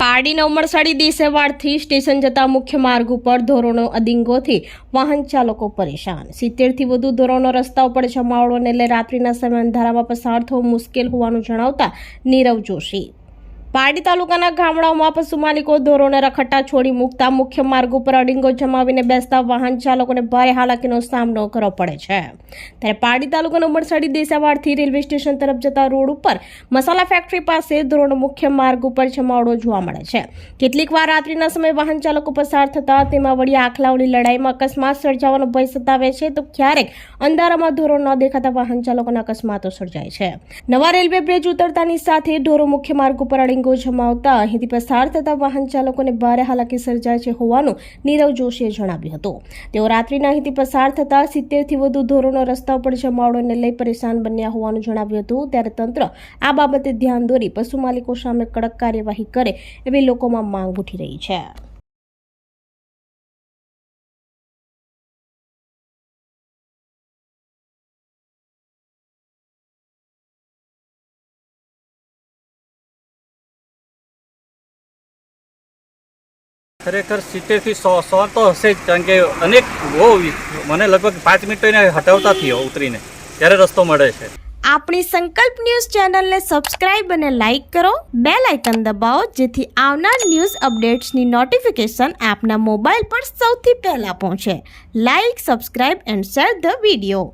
પારડીના Umarsadi દેસેવાડથી station જતા મુખ્ય માર્ગ ઉપર ધોરણો અધિંગોથી વાહન ચાલકો પરેશાન. સિત્તેરથી વધુ ધોરણો રસ્તા ઉપર જમાવડોને લઈ રાત્રિના સમય અંધારામાં પસાર થવું મુશ્કેલ હોવાનું જણાવતા નીરવ જોશી. પારડી તાલુકાના ગામડાઓમાં પશુ માલિકો ધોરણો રખડતા છોડી મૂકતા મુખ્ય માર્ગ ઉપર અડિંગો જમાવીને બેસતા વાહન ચાલકોને ભારે હાલાકીનો સામનો કરવો પડે છે. ત્યારે પારડી તાલુકાના ઉમરસાડી દેસાવાડથી રેલવે સ્ટેશન તરફ જતા રોડ ઉપર મસાલા ફેક્ટરી પાસે ધોરણ મુખ્ય માર્ગ ઉપર જમાવડો જોવા મળે છે. કેટલીક વાર રાત્રિના સમયે વાહન ચાલકો પસાર થતા તેમાં વળી આખલાઓની લડાઈમાં અકસ્માત સર્જાવાનો ભય સતાવે છે તો ક્યારેક અંધારામાં ધોરણ ન દેખાતા વાહન ચાલકોના અકસ્માતો સર્જાય છે. નવા રેલવે બ્રિજ ઉતરતાની સાથે ઢોરો મુખ્ય માર્ગ ઉપર અડિંગો જમાવતા અહીંથી પસાર થતા વાહન ચાલકોને ભારે હાલાકી સર્જાય છે હોવાનું નીરવ જોશીએ જણાવ્યું હતું. તેઓ રાત્રિના અહીંથી પસાર થતા સિત્તેરથી વધુ ધોરણો રસ્તા ઉપર જમાવડોને લઈ પરેશાન બન્યા હોવાનું જણાવ્યું હતું. ત્યારે તંત્ર આ બાબતે ધ્યાન દોરી પશુ માલિકો સામે કડક કાર્યવાહી કરે એવી લોકોમાં માંગ ઉઠી રહી છે. ખરેખર સિત્તેરથી સો સો તો હશે જ, કારણ કે અનેક બહુ મને લગભગ પાંચ મિનિટ એને હટાવતા થયો ઉતરીને. ત્યારે રસ્તો મળે છે. આપણી સંકલ્પ ન્યૂઝ ચેનલને સબસ્ક્રાઇબ અને લાઇક કરો. બે લાઇકન દબાવો, જેથી આવનાર ન્યૂઝ અપડેટ્સની નોટિફિકેશન આપના મોબાઈલ પર સૌથી પહેલા પહોંચે. Like, subscribe and share the video.